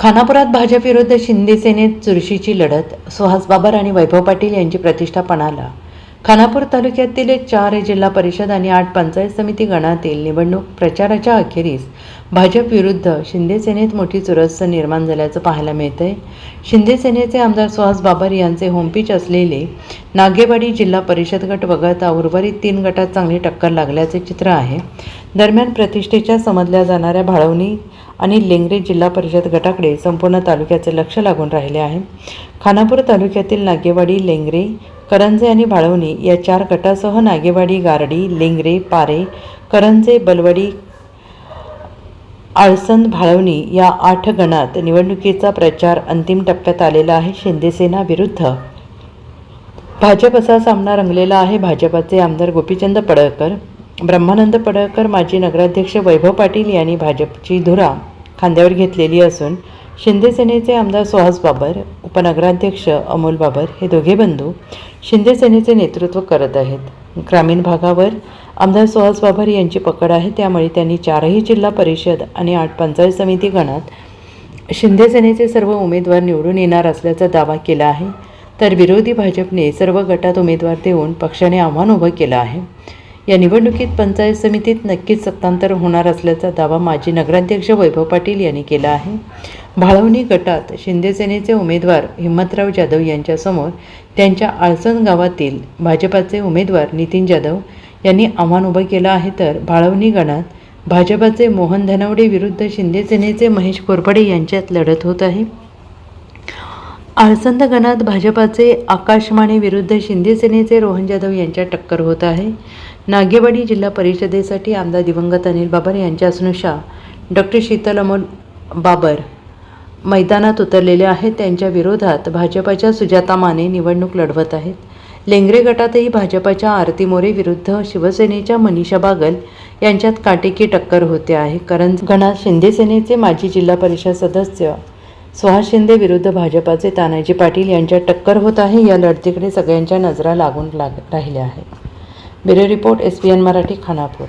खानापुरात भाजप विरुद्ध शिंदे सेनेत चुरशीची लढत सुहास बाबर आणि वैभव पाटील यांची प्रतिष्ठा पणाला खानापूर तालुक्यातील चार जिल्हा परिषद आणि आठ पंचायत समिती गणातील निवडणूक प्रचाराच्या अखेरीस भाजप विरुद्ध शिंदे सेनेत मोठी चुरस निर्माण झाल्याचं पाहायला मिळतंय. शिंदे सेनेचे आमदार सुहास बाबर यांचे होमपिच असलेले नागेवाडी जिल्हा परिषद गट वगळता उर्वरित तीन गटात चांगली टक्कर लागल्याचे चित्र आहे. दरम्यान प्रतिष्ठेच्या समजल्या जाणाऱ्या भाळवणी आणि लेंगरे जिल्हा परिषद गटाकडे संपूर्ण तालुक्याचे लक्ष लागून राहिले आहे. खानापूर तालुक्यातील नागेवाडी लेंगरे करंजे आणि भाळवणी या चार गटासह नागेवाडी गारडी लेंगरे पारे करंजे बलवडी आळसंद भाळवणी या आठ गणात निवडणुकीचा प्रचार अंतिम टप्प्यात आलेला आहे. शिंदेसेना विरुद्ध भाजप असा सामना रंगलेला आहे. भाजपाचे आमदार गोपीचंद पडळकर ब्रह्मानंद पडळकर माजी नगराध्यक्ष वैभव पाटील यांनी भाजपची धुरा खांद्यावर घेतलेली असून शिंदे सेनेचे आमदार सुहास बाबर उपनगराध्यक्ष अमोल बाबर हे दोघे बंधू शिंदे सेनेचे नेतृत्व करत आहेत. ग्रामीण भागावर आमदार सुहास बाबर यांची पकड आहे. त्यामुळे त्यांनी चारही जिल्हा परिषद आणि आठ पंचायत समिती गणात शिंदे सेनेचे सर्व उमेदवार निवडून येणार असल्याचा दावा केला आहे. तर विरोधी भाजपने सर्व गटात उमेदवार देऊन पक्षाने आव्हान उभं केलं आहे. या निवडणुकीत पंचायत समितीत नक्कीच सत्तांतर होणार असल्याचा दावा माजी नगराध्यक्ष वैभव पाटील यांनी केला आहे. भाळवणी गटात शिंदेसेनेचे उमेदवार हिम्मतराव जाधव यांच्यासमोर त्यांच्या आळसण गावातील भाजपाचे उमेदवार नितीन जाधव यांनी आव्हान उभं केलं आहे तर भाळवणी गणात भाजपाचे मोहन धनवडे विरुद्ध शिंदेसेनेचे महेश कोरपडे यांच्यात लढत होत आहे. आळसंद गणात भाजपाचे आकाश माने विरुद्ध शिंदे सेनेचे रोहन जाधव यांच्यात टक्कर होत आहे. नागेवाडी जिल्हा परिषदेसाठी आमदार दिवंगत अनिल बाबर यांच्या अनुषा डॉक्टर शीतल अमोल बाबर मैदानात उतरलेले आहेत. त्यांच्या विरोधात भाजपाच्या सुजाता माने निवडणूक लढवत आहेत. लेंगरे गटातही भाजपाच्या आरती मोरे विरुद्ध शिवसेनेच्या मनीषा बागल यांच्यात काटेकी टक्कर होते आहे. करंज गणात शिंदे सेनेचे माजी जिल्हा परिषद सदस्य सुहास शिंदे विरुद्ध भाजपाचे तानाजी पाटील यांच्यात टक्कर होत आहे. या लढतीकडे सगळ्यांच्या नजरा लागून लाग राहिल्या आहेत. Bureau report S P N Marathi Khanapur.